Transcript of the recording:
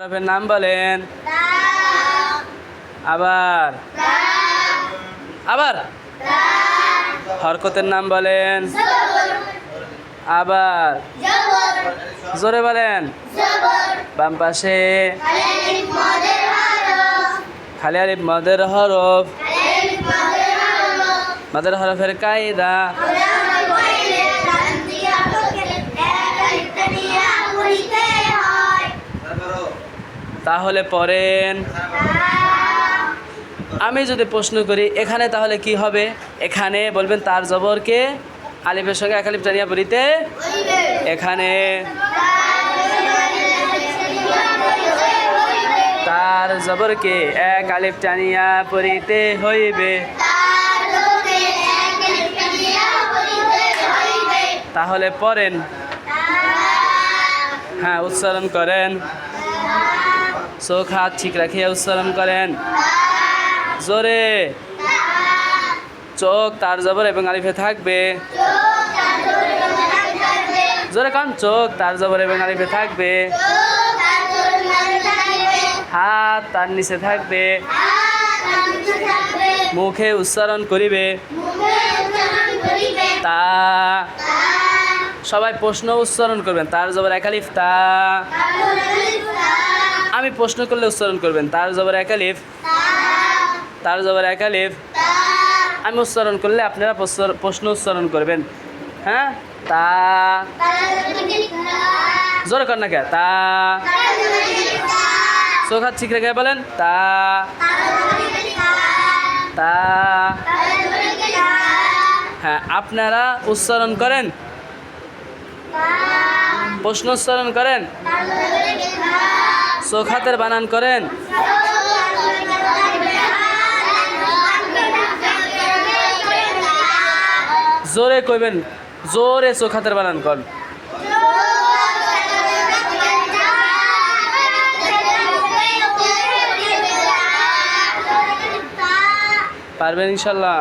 হরফের নাম বলেন। আবার। আবার। হরকতের নাম বলেন। আবার। জোরে বলেন। বাম পাশে। খালি আলিফ মদের হরফ। মদের হরফের কায়দা। তাহলে পড়েন। আমি যদি প্রশ্ন করি, এখানে তাহলে কি হবে? এখানে বলবেন, তার জবরকে আলিফের সঙ্গে এক আলিফ টানিয়া পড়িতে এখানে তার জবরকে এক আলিফ টানিয়া পড়িতে হইবে। তাহলে পড়েন। হ্যাঁ উচ্চারণ করেন। চোখ, হাত ঠিক রাখিয়া উচ্চারণ করেন। জোরে। চোখ তার জবর এবং আলিফে থাকবে। জোরে কান, চোখ তার জবর এবং আলিফে থাকবে। হাত তার নিচে থাকবে। মুখে উচ্চারণ করিবে। তা। সবাই প্রশ্ন উচ্চারণ করবেন। তার জবর একালিফ তা। আমি প্রশ্ন করলে উচ্চারণ করবেন। তার জবর একালিফ তার জবর একালিফ আমি উচ্চারণ করলে আপনারা প্রশ্ন- উচ্চারণ করবেন। হ্যাঁ? তা। জোর কর না কে? তা। চোখ, হাত ঠিক রেখে বলেন। তা। তা। হ্যাঁ আপনারা উচ্চারণ করেন। প্রশ্ন উচ্চারণ করেন। চোখ বানান করেন। জোরে কইবেন জোরে চোখ বানান করেন। পারবেন ইনশাল্লাহ?